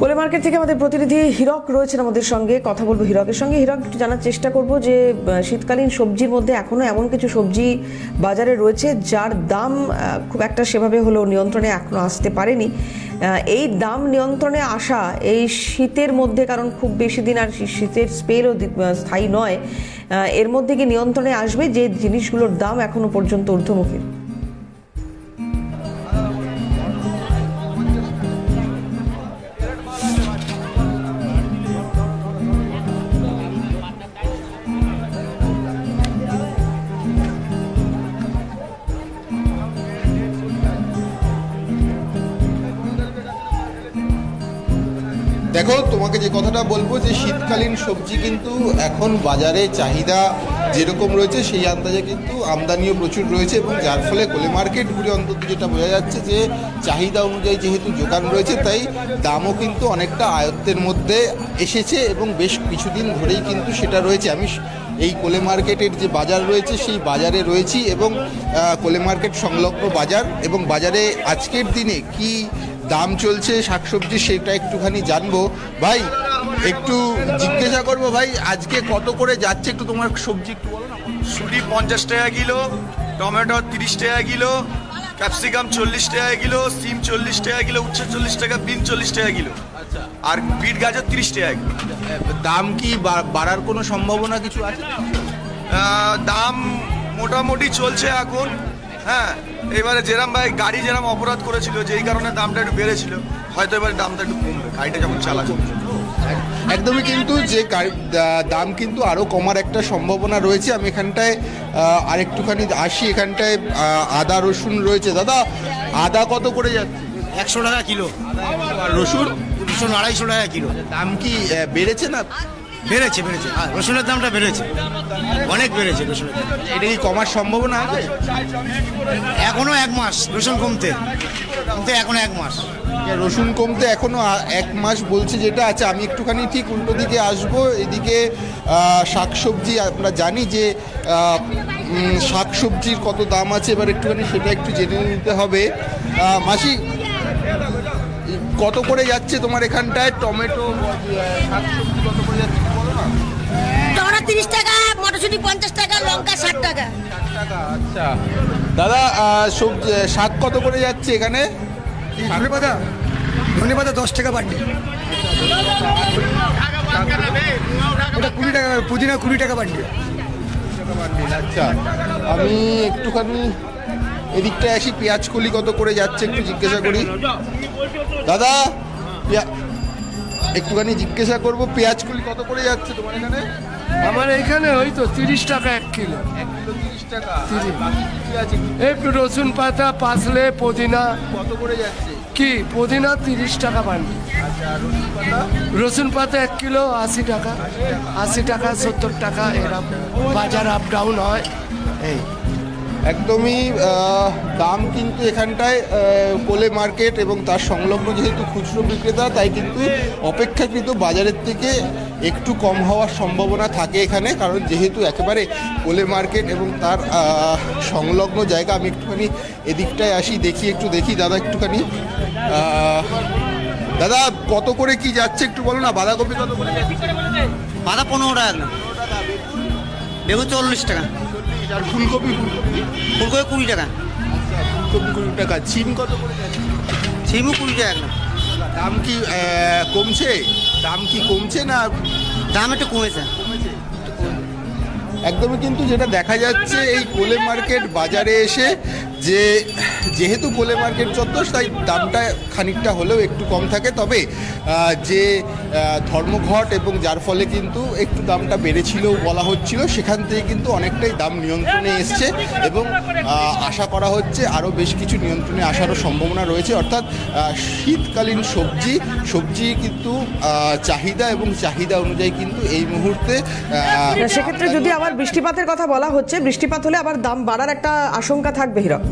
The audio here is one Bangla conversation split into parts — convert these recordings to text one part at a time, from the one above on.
কোলে মার্কেট থেকে আমাদের প্রতিনিধি হীরক রয়েছেন আমাদের সঙ্গে। কথা বলব হীরকের সঙ্গে। হীরক, একটু জানার চেষ্টা করব যে শীতকালীন সবজির মধ্যে এখনও এমন কিছু সবজি বাজারে রয়েছে যার দাম খুব একটা সেভাবে হলো নিয়ন্ত্রণে এখনও আসতে পারেনি। এই দাম নিয়ন্ত্রণে আসা এই শীতের মধ্যে, কারণ খুব বেশি দিন আর শীতের স্পেলও স্থায়ী নয় এর মধ্যে কি নিয়ন্ত্রণে আসবে যে জিনিসগুলোর দাম এখনও পর্যন্ত ঊর্ধ্বমুখী? দেখো, তোমাকে যে কথাটা বলব যে শীতকালীন সবজি কিন্তু এখন বাজারে চাহিদা যেরকম রয়েছে, সেই আন্দাজে কিন্তু আমদানিও প্রচুর রয়েছে এবং যার ফলে কোলে মার্কেটগুলি অন্তত যেটা বোঝা যাচ্ছে যে চাহিদা অনুযায়ী যেহেতু যোগান রয়েছে, তাই দামও কিন্তু অনেকটা আয়ত্তের মধ্যে এসেছে এবং বেশ কিছুদিন ধরেই কিন্তু সেটা রয়েছে। আমি এই কোলে মার্কেটের যে বাজার রয়েছে, সেই বাজারে রয়েছি এবং কোলে মার্কেট সংলগ্ন বাজার এবং বাজারে আজকের দিনে কি দাম চলছে শাকসবজি সেটা একটুখানি জানব। ভাই একটু জিজ্ঞাসা করব ভাই আজকে কত করে যাচ্ছে একটু তোমার সবজি একটু বলো না। শুটি পঞ্চাশ টাকা কিলো টমেটো তিরিশ টাকা কিলো ক্যাপসিকাম চল্লিশ টাকা কিলো সিম চল্লিশ টাকা কিলো উচ্ছে চল্লিশ টাকা বিন চল্লিশ টাকা কিলো। আর বিট গাজর তিরিশ টাকা কিলো। দাম কি বাড়ার কোনো সম্ভাবনা কিছু আছে? দাম মোটামুটি চলছে এখন। হ্যাঁ এবারে যেরম ভাই গাড়ি যেরম অপরাধ করেছিল যেই কারণে দামটা একটু বেড়েছিল হয়তো এবারে দামটা একটু কমবে। গাড়িটা যখন চালাচ্ছে একদমই কিন্তু যে দাম কিন্তু আরও কমার একটা সম্ভাবনা রয়েছে। আমি এখানটায় আহ, আরেকটুখানি আসি এখানটায় আদা রসুন রয়েছে। দাদা আদা কত করে যাচ্ছে? একশো টাকা কিলো। আর রসুন রসুন আড়াইশো টাকা কিলো। দাম কি বেড়েছে না? বেড়েছে বেড়েছে। আর রসুনের দামটা বেড়েছে। অনেক বেড়েছে রসুনের দাম। এটা কি কমার সম্ভাবনা আছে? এখনও এক মাস রসুন কমতে। কমতে এখনও এক মাস। রসুন কমতে এখনও এক মাস বলছে যেটা আছে আমি একটুখানি ঠিক উল্টো দিকে আসব। এদিকে শাকসবজি আমরা জানি যে শাকসবজির কত দাম আছে এবার একটুখানি সেটা একটু জেনে নিতে হবে। মাসি কত করে যাচ্ছে তোমার এখানটায়? টমেটো শাকসবজি কত করে যাচ্ছে একটু বলো না টমেটো তিরিশ টাকা মটরশুঁটি পঞ্চাশ টাকা লঙ্কা ষাট টাকা। আচ্ছা। দাদা আহ, সবজি শাক কত করে যাচ্ছে এখানে? ধনে পাতা ধনে পাতা দশ টাকা বান্ডিল ওটা কুড়ি টাকা পুদিনা কুড়ি টাকা বান্ডিল আচ্ছা। আমি একটুখানি এদিকটায় আসি পেঁয়াজ কলি কত করে যাচ্ছে একটু জিজ্ঞাসা করি। দাদা পেঁয়া- একটুখানি জিজ্ঞাসা করব পেঁয়াজ কলি কত করে যাচ্ছে তোমার এখানে? আমার এখানে ওই তো তিরিশ টাকা এক কিলো। এই রসুন পাতা পাসলে পুদিনা। কত করে যাচ্ছে কি? পুদিনা তিরিশ টাকা বান্ডি রসুন পাতা এক কিলো, আশি টাকা। আশি টাকা, সত্তর টাকা এরকম বাজার আপ ডাউন হয়। এই। একদমই দাম কিন্তু এখানটায় কোলে মার্কেট এবং তার সংলগ্ন যেহেতু খুচরো বিক্রেতা, তাই কিন্তু অপেক্ষাকৃত বাজারের থেকে একটু কম হওয়ার সম্ভাবনা থাকে এখানে। কারণ যেহেতু একেবারে কোলে মার্কেট এবং তার সংলগ্ন জায়গা, আমি একটুখানি এদিকটায় আসি, দেখি, একটু দেখি, দাদা একটুখানি। দাদা, কত করে কি যাচ্ছে একটু বলো না, বাঁধাকপি কত করে? বাঁধা পনেরো টাকা বেগুন চল্লিশ টাকা। আর ফুলকপি ফুলকপি? ফুলকপি কুড়ি টাকা। ফুলকপি কুড়ি টাকা। ছিম কত করে যাচ্ছে? কুড়ি টাকা একদম। দাম কি কমছে? দাম কি কমছে না দাম একটু কমেছে? একদমই কিন্তু যেটা দেখা যাচ্ছে এই কোলে মার্কেট বাজারে এসে যে যেহেতু কোলে মার্কেট চত্বর তাই দামটা খানিকটা হলেও একটু কম থাকে। তবে যে ধর্মঘট এবং যার ফলে কিন্তু একটু দামটা বেড়েছিলেও বলা হচ্ছিল সেখান থেকে কিন্তু অনেকটাই দাম নিয়ন্ত্রণে এসছে এবং আশা করা হচ্ছে আরও বেশ কিছু নিয়ন্ত্রণে আসারও সম্ভাবনা রয়েছে। অর্থাৎ শীতকালীন সবজি সবজি কিন্তু চাহিদা এবং চাহিদা অনুযায়ী কিন্তু এই মুহূর্তে সেক্ষেত্রে যদি আবার বৃষ্টিপাতের কথা বলা হচ্ছে বৃষ্টিপাত হলে আবার দাম বাড়ার একটা আশঙ্কা থাকবে হীরক।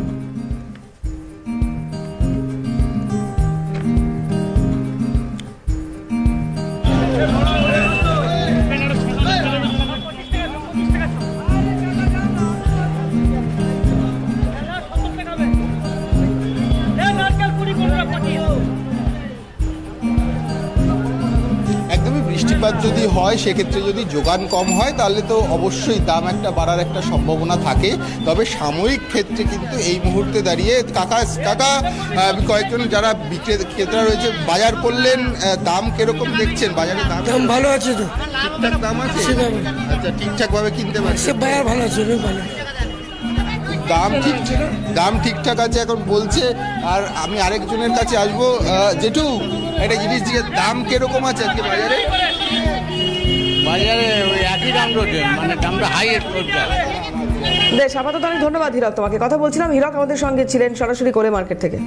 বৃষ্টিপাত যদি হয় সেক্ষেত্রে যদি যোগান কম হয় তাহলে তো অবশ্যই দাম একটা বাড়ার একটা সম্ভাবনা থাকে। তবে সাময়িক ক্ষেত্রে কিন্তু এই মুহূর্তে দাঁড়িয়ে কাকা কাকা কয়েকজন যারা বিক্রে- ক্রেতা রয়েছে বাজার করলেন দাম কীরকম দেখছেন? বাজারে দাম দাম ভালো আছে তো। ঠিকঠাক দাম আছে? আচ্ছা ঠিকঠাক ভাবে কিনতে পারছেন সে বাজার ভালো আছে ভালো। দাম ঠিক দাম ঠিকঠাক আছে এখন বলছে। আর আমি আরেকজনের কাছে আসব। জেঠু একটা জিনিস দিয়ে দাম কীরকম আছে আজকে বাজারে? বাজারে একই দাম মানে দামটা হাইয়েস্ট বেশ, আপাতত অনেক ধন্যবাদ হীরক তোমাকে। কথা বলছিলাম, হীরক আমাদের সঙ্গে ছিলেন সরাসরি করে মার্কেট থেকে।